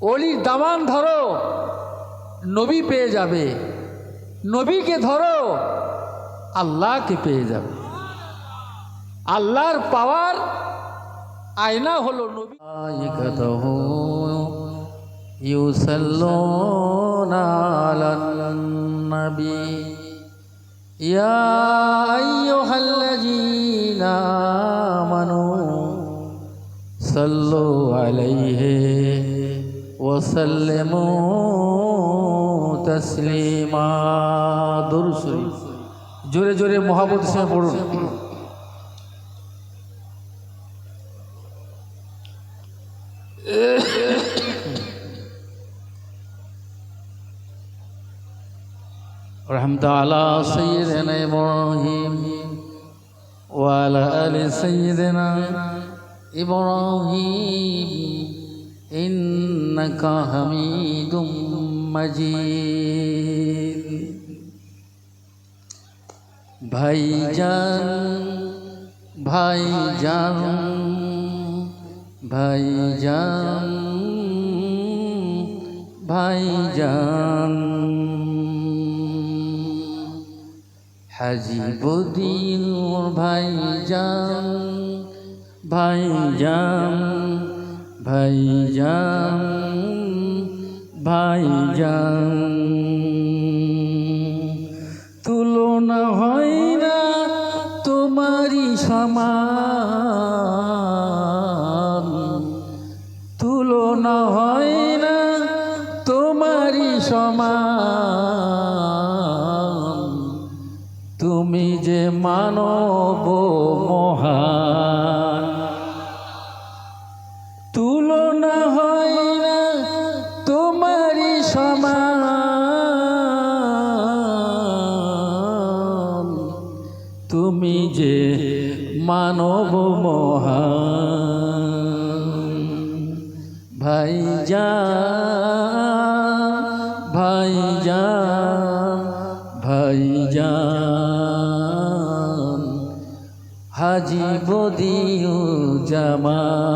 অলি দামান ধরো, নবী পেয়ে যাবে। নবীকে ধরো, আল্লাহকে পেয়ে যাবে। আল্লাহর পাওয়ার আয়না হলো নবী। নবী। ইয়া আইয়ুহাল্লাযীনা সল্লো সাল্লু আলাইহি وسلموا تسليما দুরুসরি জোরে জোরে মহাবত সঙ্গে পড়ুন رحمت على سيدنا إبراهيم وعلى آل سيدنا إبراهيم إنك حميد مجيد ভাইজান ভাইজান ভাইজান ভাইজান হাজি বদিউর ভাইজান ভাইজান ভাইজান ভাইজান, তুলনা হয় না তোমারই সমান। তুলনা হয় না তোমারই সমান। তুমি যে মানব মহান ভাইজা ভাইজান হাজি বদিউ জামান।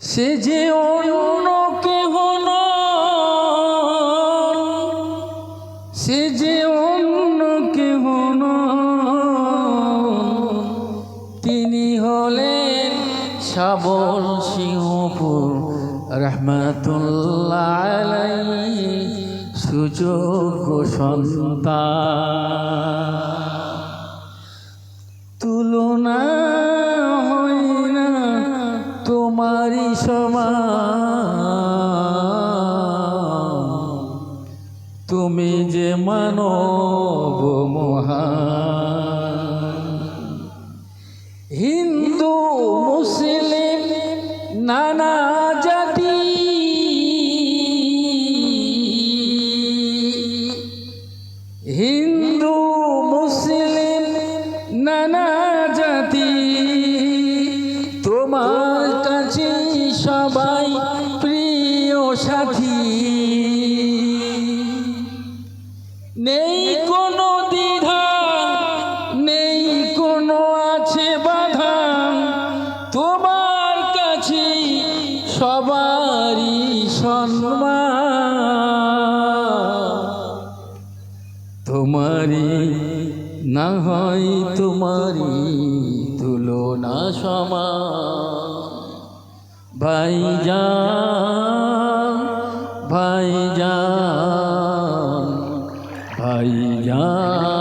সে যে সুযোগ্য সন্তান। তুলনা হয় না তোমারই সমান। তুমি যে মানব হয় তোমারি তুলনা ভাই যা ভাই ভাইজান।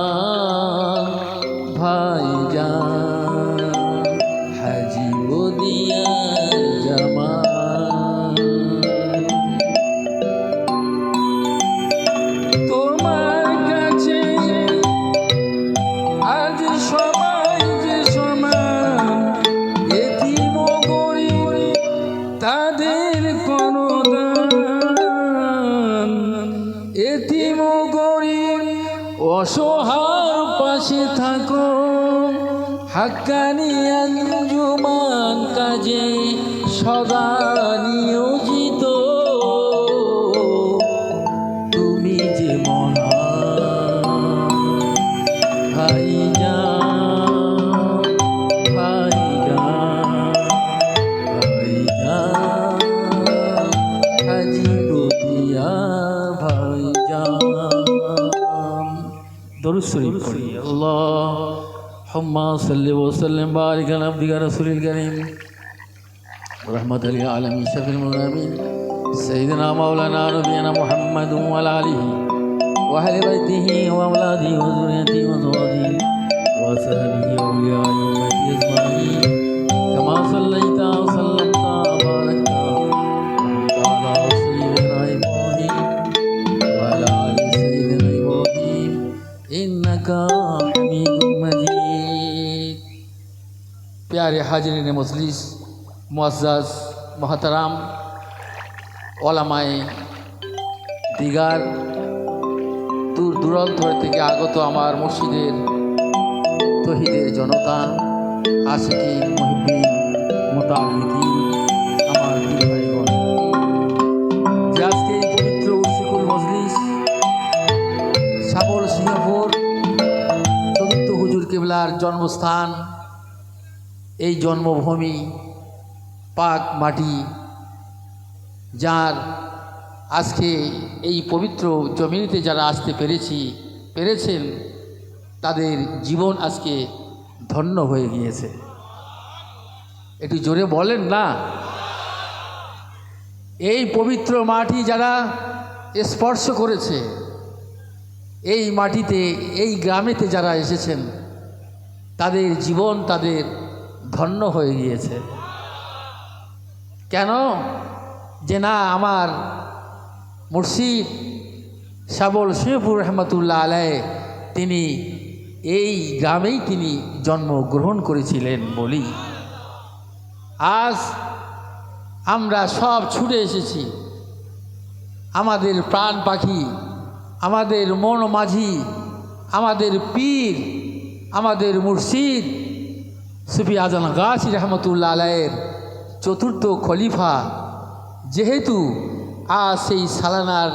অসহায় পাশে থাকো। হাক্কানি আঞ্জুমান কাজে সদা صل وسلم بارك على عبدك رسول الكريم. ورحمة للعالمين شفيع المذنبين سيدنا مولانا نبينا محمد وعلى آله وأهل بيته وأولاده وذريته وزواجه وصحبه وأوليائه أجمعين. كما صليت হাজরিন মজলিস মোয়াজ মহাতারাম, ওলামায় দিগার, দূর দূরান্ত থেকে আগত আমার মসজিদের তহিদের জনতা আশিকি মহিবিন মোতাবিকি আমার ভাইগণ। যে আজকে এই পবিত্র উৎসিকুল মজলিস, সাবল সিংহপুর, চতুর্থ হুজুর কেবলার জন্মস্থান এই জন্মভূমি, পাক মাটি, যার আজকে এই পবিত্র জমিনিতে যারা আসতে পেরেছি, পেরেছেন, তাদের জীবন আজকে ধন্য হয়ে গিয়েছে। একটু জোরে বলেন না? এই পবিত্র মাটি যারা স্পর্শ করেছে, এই মাটিতে, এই গ্রামেতে যারা এসেছেন, তাদের জীবন তাদের ধন্য হয়ে গিয়েছে। কেন? যে না, আমার মুর্শিদ শাবল শিবপুর রহমতুল্লাহ আলায় তিনি এই গ্রামেই তিনি জন্মগ্রহণ করেছিলেন বলি। আজ আমরা সব ছুটে এসেছি। আমাদের প্রাণ পাখি, আমাদের মন মাঝি, আমাদের পীর, আমাদের মুর্শিদ সুফি আজম গাছি রহমতুল্লাহ আলায়ের চতুর্থ খলিফা। যেহেতু আজ সেই সালানার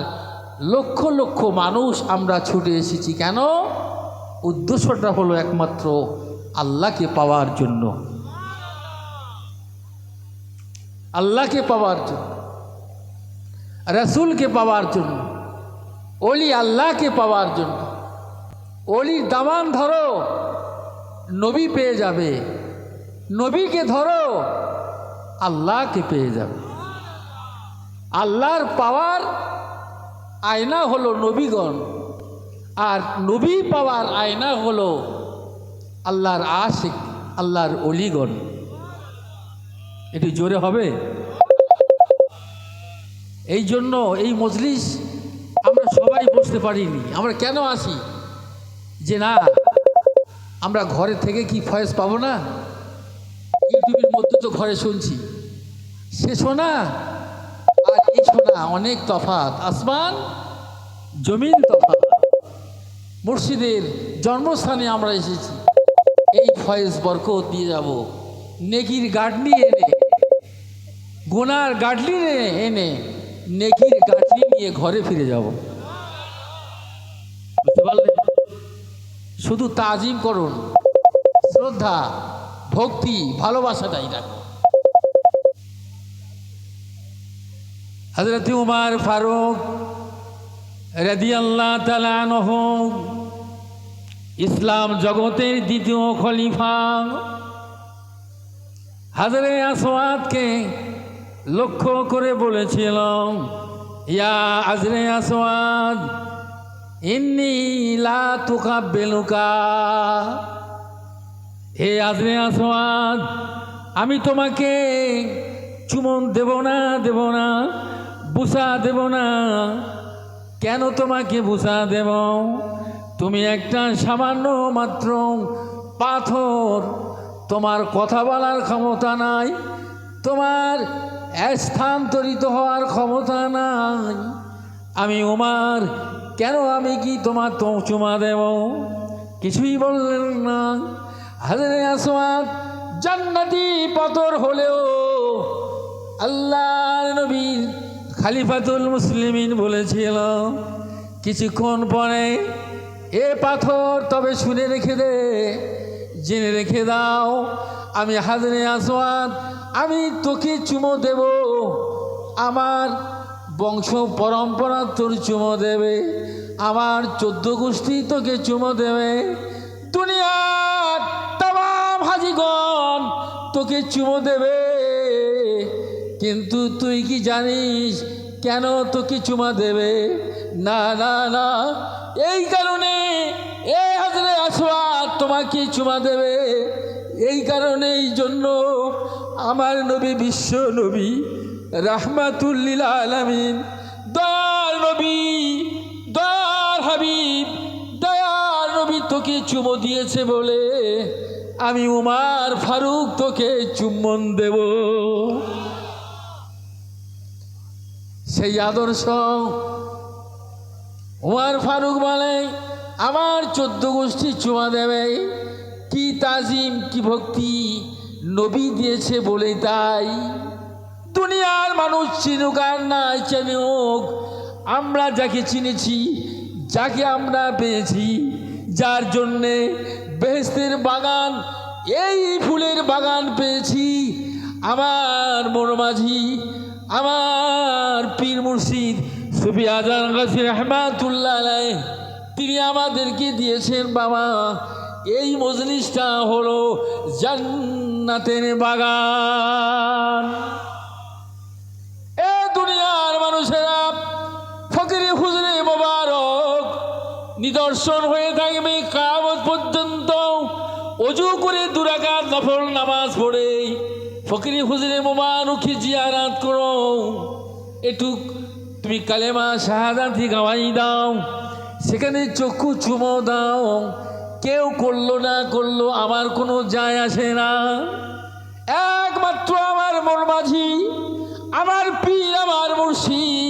লক্ষ লক্ষ মানুষ আমরা ছুটে এসেছি, কেন? উদ্দেশ্যটা হলো একমাত্র আল্লাহকে পাওয়ার জন্য। আল্লাহকে পাওয়ার জন্য, রসুলকে পাওয়ার জন্য অলি আল্লাহকে পাওয়ার জন্য। অলির দামান ধরো, নবী পেয়ে যাবে। নবীকে ধরো, আল্লাহকে পেয়ে যাবে। আল্লাহর পাওয়ার আয়না হলো নবীগণ, আর নবী পাওয়ার আয়না হলো আল্লাহর আশিক, আল্লাহর অলিগণ। এটি জোরে হবে? এই জন্য এই মজলিস আমরা সবাই বসতে পারিনি। আমরা কেন আসি? যে না, আমরা ঘরে থেকে কি ফয়েজ পাবো না? ইউটিউবের মধ্যে তো ঘরে শুনছি। সে শোনা আর এই শোনা অনেক তফাত আসমান জমিন তফাত মুর্শিদের জন্মস্থানে আমরা এসেছি। এই ফয়েজ বরকত দিয়ে যাব। নেকির গাডলি এনে, গোনার গাডলি এনে নেকির গাডলি নিয়ে ঘরে ফিরে যাব। বুঝতে পারলেন শুধু তাজিম করুন। শ্রদ্ধা। ভক্তি, ভালোবাসাটাই রাখুন হজরত উমার ফারুক রাদি আল্লাহ তালানহ ইসলাম জগতের দ্বিতীয় খলিফা। হাজরে আসওয়াদকে লক্ষ্য করে বলেছিল ইয়া আজরে আসওয়াদ, ইন্নি লা তুকাব্বিলুকা। হে আজরে আসওয়াদ, আমি তোমাকে চুমন দেব না দেব না, বুসা দেব না। কেন তোমাকে বুসা দেব? তুমি একটা সামান্য মাত্র পাথর। তোমার কথা বলার ক্ষমতা নাই, তোমার স্থানান্তরিত হওয়ার ক্ষমতা নাই। আমি উমার, কেন আমি কি তোমার তো চুমা দেব? কিছুই বললেন না। হাজারে আসওয়াদ, জান্নাতি পাথর হলেও আল্লাহ নবীর খালিফাতুল মুসলিমিন বলেছিল, কিছুক্ষণ পরে এ পাথর তবে শুনে রেখে দে, জেনে রেখে দাও, আমি হাজরে আসওয়াদ, আমি তোকে চুমো দেব, আমার বংশ পরম্পরা তোর চুমো দেবে, আমার চোদ্দ গোষ্ঠী তোকে চুমো দেবে তোকে চুমো দেবে। কিন্তু তুই কি জানিস কেন তোকে চুমা দেবে? না না না। এই কারণে এই হাজরে আসওয়াদ তোমাকে চুমা দেবে। এই কারণেই জন্য আমার নবী, বিশ্ব নবী রাহমাতুল্লিল আলামিন দয়ার নবী দয়ার হাবিব দয়ার নবী তোকে চুমো দিয়েছে বলে আমি উমার ফারুক তোকে চুম্বন দেব। সেই আদর্শ উমার ফারুক বলে, আমার চোদ্দ গোষ্ঠী চুমা দেবে। কি তাজিম, কি ভক্তি নবী দিয়েছে বলে তাই। দুনিয়ার মানুষ চিনুক আর না চিনুক, আমরা যাকে চিনেছি, যাকে আমরা পেয়েছি, যার জন্যে বেহেস্তের বাগান, এই ফুলের বাগান পেয়েছি। আমার মনোমাঝি, আমার পীর মুর্শিদ সুফি আজান গাছি রহমাতুল্লাহ তিনি আমাদেরকে দিয়েছেন, বাবা, এই মজলিসটা হলো জান্নাতের বাগান। এ দুনিয়ার মানুষেরা, ফকিরে হুজরে মোবারক, নিদর্শন হয়ে থাকবে কামত পর্যন্ত অজু করে দুরাকাত নফল নামাজ পড়ে। ফকিরে হুজরে মোবারককে জিয়ারাত করো। একটু তুমি কালেমা শাহাদাতি গাওয়াই দাও। সেখানে চক্ষু চুমো দাও। কেউ করল না করল, আমার কোনো যায় আসে না। একমাত্র আমার মন মাঝি আমার পীর আমার মুর্শিদ।